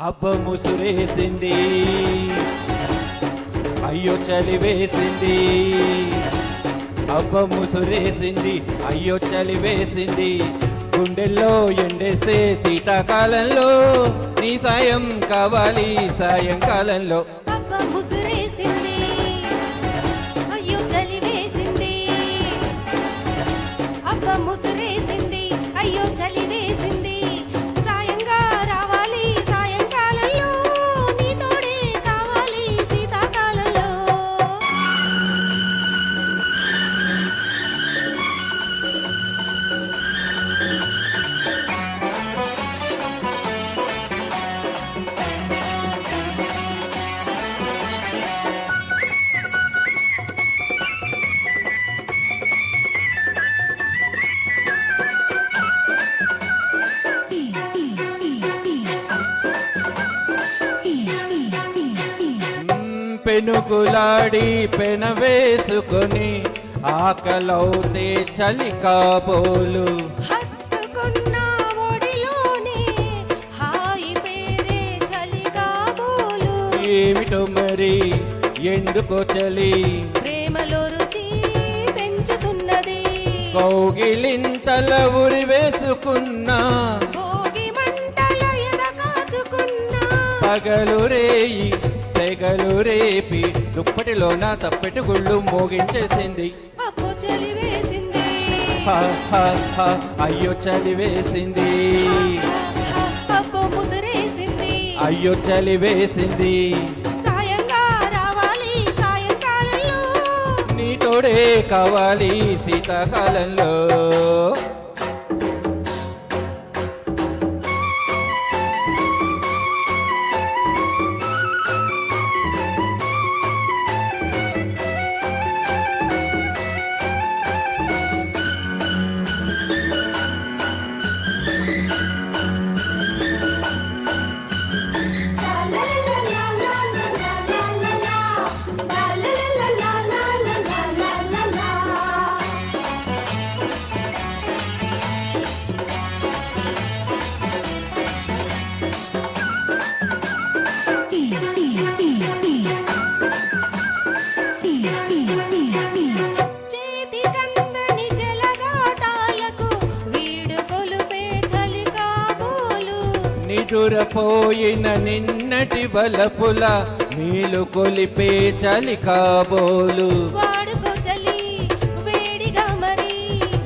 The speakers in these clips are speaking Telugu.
అబ్బ ముసురేసింది అయ్యో చలి వేసింది అబ్బ ముసురేసింది అయ్యో చలి వేసింది గుండెల్లో ఎండేసే శీతాకాలంలో నీ సాయం కావాలి సాయంకాలంలో. మ్మ్, పెనుగులాడి పెన వేసుకొని ఆకలవుతే చలి కాబోలు ఏమిటో మరి? ఎందుకో చలి? ప్రేమలో రుచి పెంచుతున్నది. కౌగిలింతల ఉరి వేసుకున్నా. పగలు రేయి సెగలు రేపి దుప్పటిలోన తప్పెటి గుళ్ళు మోగించేసింది. అయ్యో చలి వేసింది అప్పు ముసిరేసింది. అయ్యో చలి వేసింది సాయంగా రావాలి సాయంకాలంలో. నీ తోడే కావాలి శీతాకాలంలో నిదురపోయిన నిన్నటి బలపుల నీలు కొలిపే చలి కాబోలు.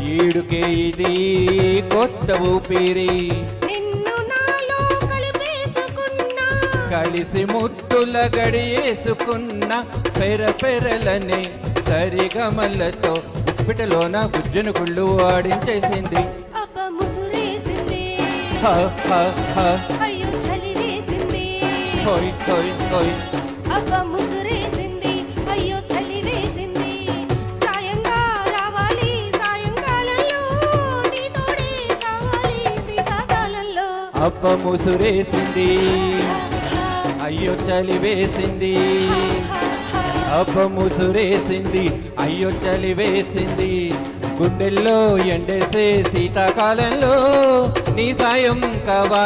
ఈడుకే ఇది కొత్త ఊపిరి. కలిసి ముత్తుల గడియేసుకున్న పెర పెరలని సరిగమల్లతో ఉప్పిటలోన గుజ్జును గుళ్ళు ఆడించేసింది. అయ్యో చలి వేసింది హోయ్ హోయ్ హోయ్. అబ్బ ముసురేసింది. అయ్యో చలి వేసింది సాయంగా రావాలి సాయంకాలంలో నీ తోడే కావాలి శీతాకాలంలో. అబ్బ ముసురేసింది. అయ్యో చలి వేసింది అబ్బ ముసురేసింది. అయ్యో చలి వేసింది గుండెల్లో ఎండేసే శీతాకాలంలో నీ సాయం కావాలి